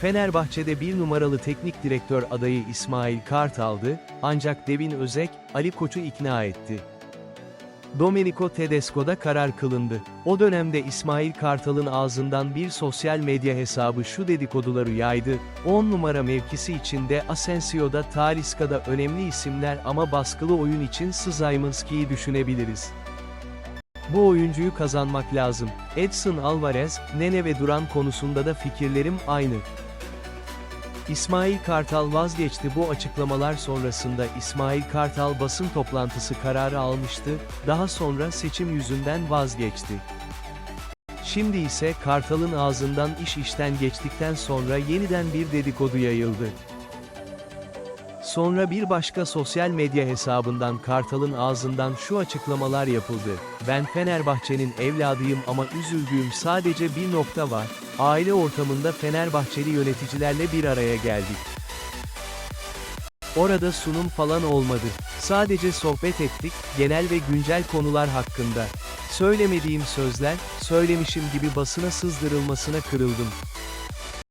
Fenerbahçe'de bir numaralı teknik direktör adayı İsmail Kartal'dı, ancak Devin Özek, Ali Koç'u ikna etti. Domenico Tedesco'da karar kılındı. O dönemde İsmail Kartal'ın ağzından bir sosyal medya hesabı şu dedikoduları yaydı, 10 numara mevkisi içinde Asensio'da Talisca'da önemli isimler ama baskılı oyun için Szymanski'yi düşünebiliriz. Bu oyuncuyu kazanmak lazım. Edson Alvarez, Nene ve Duran konusunda da fikirlerim aynı. İsmail Kartal vazgeçti bu açıklamalar sonrasında İsmail Kartal basın toplantısı kararı almıştı, daha sonra seçim yüzünden vazgeçti. Şimdi ise Kartal'ın ağzından iş işten geçtikten sonra yeniden bir dedikodu yayıldı. Sonra bir başka sosyal medya hesabından Kartal'ın ağzından şu açıklamalar yapıldı. Ben Fenerbahçe'nin evladıyım ama üzüldüğüm sadece bir nokta var. Aile ortamında Fenerbahçeli yöneticilerle bir araya geldik. Orada sunum falan olmadı. Sadece sohbet ettik, genel ve güncel konular hakkında. Söylemediğim sözler, söylemişim gibi basına sızdırılmasına kırıldım.